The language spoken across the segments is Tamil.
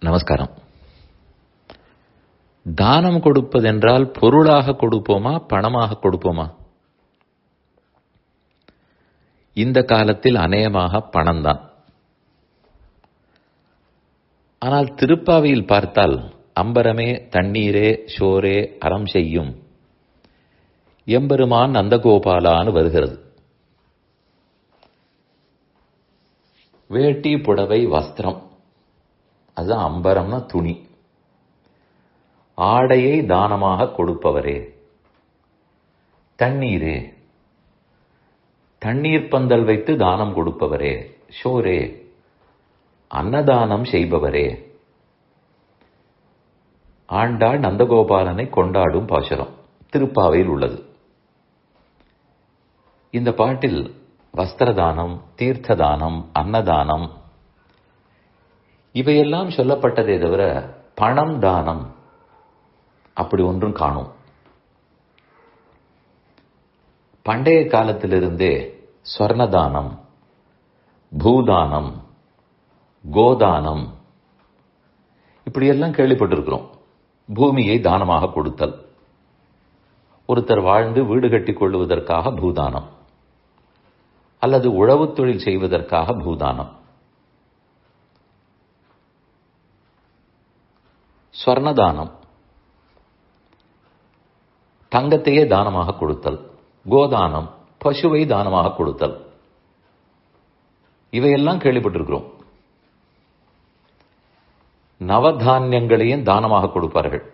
நமஸ்காரம். தானம் கொடுப்பதென்றால் பொருளாக கொடுப்போமா பணமாக கொடுப்போமா? இந்த காலத்தில் அநேகமாக பணம்தான். ஆனால் திருப்பாவையில் பார்த்தால் அம்பரமே தண்ணீரே ஷோரே அறம் செய்யும். எம்பெருமான் நந்தகோபாலான்னு வருகிறது. வேட்டி புடவை வஸ்திரம். அதுதான் அம்பரம்னா துணி. ஆடையை தானமாக கொடுப்பவரே. தண்ணீரே. தண்ணீர் பந்தல் வைத்து தானம் கொடுப்பவரே. ஷோரே. அன்னதானம் செய்பவரே. ஆண்டாள் நந்தகோபாலனை கொண்டாடும் பாசுரம் திருப்பாவையில் உள்ளது. இந்த பாட்டில் வஸ்திரதானம் தீர்த்த தானம் அன்னதானம் இவையெல்லாம் சொல்லப்பட்டதே தவிர பணம் தானம் அப்படி ஒன்றும் காணும். பண்டைய காலத்திலிருந்தே ஸ்வர்ணதானம் பூதானம் கோதானம் இப்படியெல்லாம் கேள்விப்பட்டிருக்கிறோம். பூமியை தானமாக கொடுத்தல். ஒருத்தர் வாழ்ந்து வீடு கட்டிக் கொள்வதற்காக பூதானம். அல்லது உழவுத் தொழில் செய்வதற்காக பூதானம். ஸ்வர்ணதானம். தங்கத்தையே தானமாக கொடுத்தல். கோதானம் பசுவை தானமாக கொடுத்தல். இவையெல்லாம் கேள்விப்பட்டிருக்கிறோம். நவதானியங்களையும் தானமாக கொடுப்பார்கள்.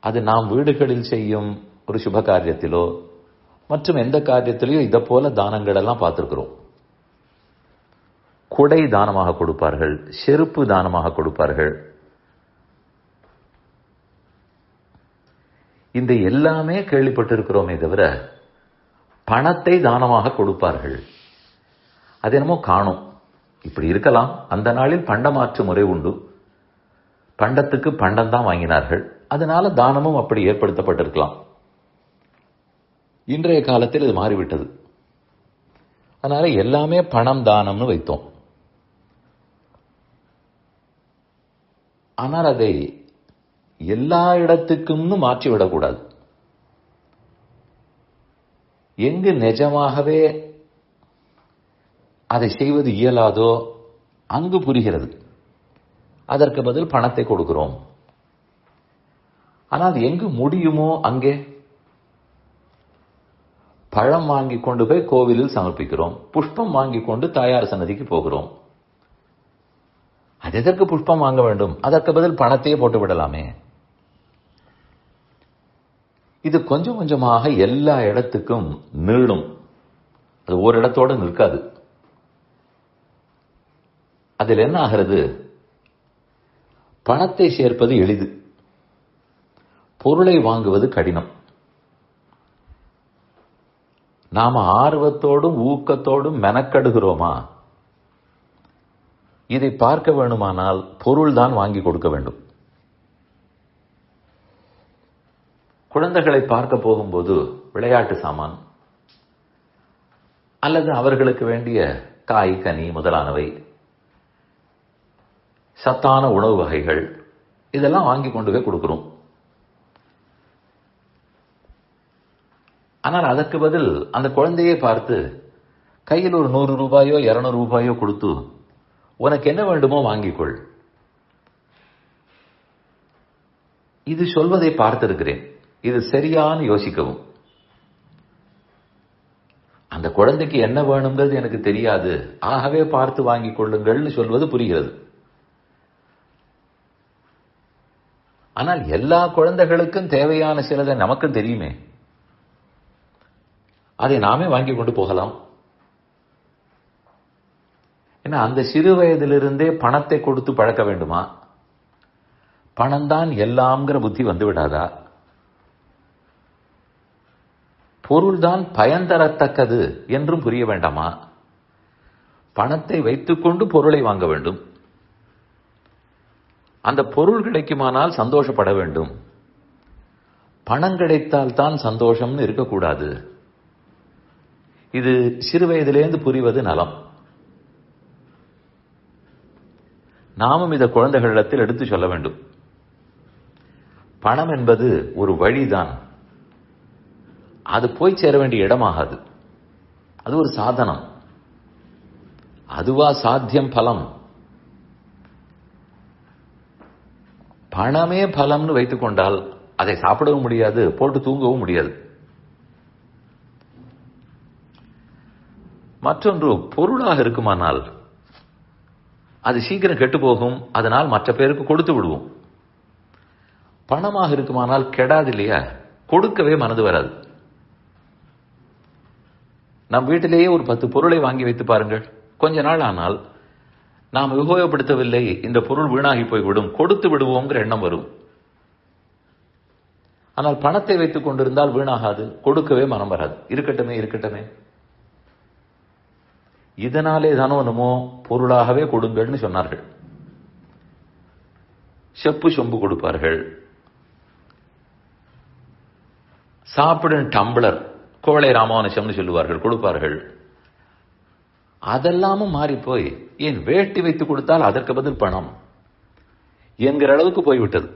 அது நாம் வீடுகளில் செய்யும் ஒரு சுப காரியத்திலோ மற்றும் எந்த காரியத்திலையோ இதை போல தானங்கள் எல்லாம் பார்த்துருக்கிறோம். குடை தானமாக கொடுப்பார்கள் செருப்பு தானமாக கொடுப்பார்கள். இந்த எல்லாமே கேள்விப்பட்டிருக்கிறோமே தவிர பணத்தை தானமாக கொடுப்பார்கள். அது என்னமோ காணும். இப்படி இருக்கலாம். அந்த நாளில் பண்டமாற்று முறை உண்டு. பண்டத்துக்கு பண்டம் தான் வாங்கினார்கள். அதனால தானமும் அப்படி ஏற்படுத்தப்பட்டிருக்கலாம். இன்றைய காலத்தில் இது மாறிவிட்டது. அதனால எல்லாமே பணம் தானம்னு வைத்தோம். ஆனால் அதை எல்லா இடத்துக்கும்னு மாற்றிவிடக்கூடாது. எங்கு நிஜமாகவே அதை செய்வது இயலாதோ அங்கு புரிகிறது. அதற்கு பதில் பணத்தை கொடுக்கிறோம். ஆனால் அது எங்கு முடியுமோ அங்கே? பழம் வாங்கி கொண்டு போய் கோவிலில் சமர்ப்பிக்கிறோம். புஷ்பம் வாங்கி கொண்டு தாயார் சன்னதிக்கு போகிறோம். அது எதற்கு புஷ்பம் வாங்க வேண்டும்? அதற்கு பதில் பணத்தையே போட்டு விடலாமே. இது கொஞ்சம் கொஞ்சமாக எல்லா இடத்துக்கும் நீளும். அது ஒரு இடத்தோட நிற்காது. அதில் என்ன ஆகிறது? பணத்தை சேர்ப்பது எளிது. பொருளை வாங்குவது கடினம். நாம ஆர்வத்தோடும் ஊக்கத்தோடும் மெனக்கடுகிறோமா? இதை பார்க்க வேண்டுமானால் பொருள் தான் வாங்கி கொடுக்க வேண்டும். குழந்தைகளை பார்க்க போகும்போது விளையாட்டு சாமான் அல்லது அவர்களுக்கு வேண்டிய காய் கனி முதலானவை சத்தான உணவு வகைகள் இதெல்லாம் வாங்கி கொண்டு போய் கொடுக்கிறோம். ஆனால் அதற்கு பதில் அந்த குழந்தையை பார்த்து கையில் ஒரு நூறு ரூபாயோ இருநூறு ரூபாயோ கொடுத்து உனக்கு என்ன வேண்டுமோ வாங்கிக்கொள். இது சொல்வதை பார்த்திருக்கிறேன். இது சரியான யோசிக்கவும். அந்த குழந்தைக்கு என்ன வேணுங்கிறது எனக்கு தெரியாது. ஆகவே பார்த்து வாங்கிக் கொள்ளுங்கள்னு சொல்வது புரிகிறது. ஆனால் எல்லா குழந்தைகளுக்கும் தேவையான சிலதை நமக்கும் தெரியுமே. அதை நாமே வாங்கி கொண்டு போகலாம். ஏன்னா அந்த சிறு வயதிலிருந்தே பணத்தை கொடுத்து பழக்க வேண்டுமா? பணம் தான் எல்லாம்ங்கிற புத்தி வந்து விடாதா? பொருள்தான் பயன் தரத்தக்கது என்றும் புரிய வேண்டாமா? பணத்தை வைத்துக்கொண்டு பொருளை வாங்க வேண்டும். அந்த பொருள் கிடைக்குமானால் சந்தோஷப்பட வேண்டும். பணம் கிடைத்தால் தான் சந்தோஷம்னு இருக்கக்கூடாது. இது சிறு வயதிலேருந்து புரிவது நலம். நாமும் இதை குழந்தைகளிடத்தில் எடுத்து சொல்ல வேண்டும். பணம் என்பது ஒரு வழிதான். அது போய் சேர வேண்டிய இடமாகாது. அது ஒரு சாதனம். அதுவா சாத்தியம் பலம். பணமே பலம்னு வைத்துக்கொண்டால் அதை சாப்பிடவும் முடியாது போட்டு தூங்கவும் முடியாது. மற்றொன்று பொருளாக இருக்குமானால் அது சீக்கிரம் கெட்டு போகும் அதனால் மற்ற பேருக்கு கொடுத்து விடுவோம். பணமாக இருக்குமானால் கெடாது இல்லையா? கொடுக்கவே மனது வராது. நம் வீட்டிலேயே ஒரு பத்து பொருளை வாங்கி வைத்து பாருங்கள். கொஞ்ச நாள் ஆனால் நாம் உபயோகப்படுத்தவில்லை இந்த பொருள் வீணாகி போய்விடும் கொடுத்து விடுவோங்கிற எண்ணம் வரும். ஆனால் பணத்தை வைத்துக் கொண்டிருந்தால் வீணாகாது கொடுக்கவே மனம் வராது. இருக்கட்டுமே இருக்கட்டுமே. இதனாலே தானோ என்னமோ பொருளாகவே கொடுங்கள்னு சொன்னார்கள். செப்பு சொம்பு கொடுப்பார்கள். சாப்பிடும் டம்ளர் கோளை ராமானுஷம்னு சொல்லுவார்கள் கொடுப்பார்கள். அதெல்லாமும் மாறி போய் ஏன் வேட்டி வைத்து கொடுத்தால் அதற்கு பதில் பணம்? என்கிற அளவுக்கு போய்விட்டது.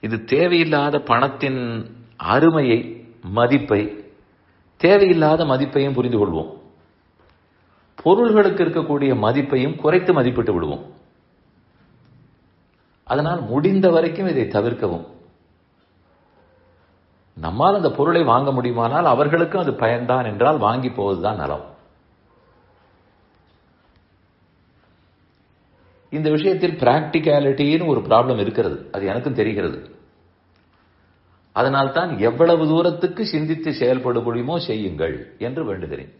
இது தேவையில்லாத பணத்தின் அருமையை மதிப்பை தேவையில்லாத மதிப்பையும் புரிந்து கொள்வோம். பொருள்களுக்கு இருக்கக்கூடிய மதிப்பையும் குறைத்து மதிப்பிட்டு விடுவோம். அதனால் முடிந்த வரைக்கும் இதை தவிர்க்கவும். நம்மால் அந்த பொருளை வாங்க முடியுமானால் அவர்களுக்கும் அது பயன்தான் என்றால் வாங்கி போவதுதான் நலம். இந்த விஷயத்தில் பிராக்டிகாலிட்டின்னு ஒரு ப்ராப்ளம் இருக்கிறது. அது எனக்கும் தெரிகிறது. அதனால்தான் எவ்வளவு தூரத்துக்கு சிந்தித்து செயல்பட முடியுமோ செய்யுங்கள் என்று வேண்டுகிறேன்.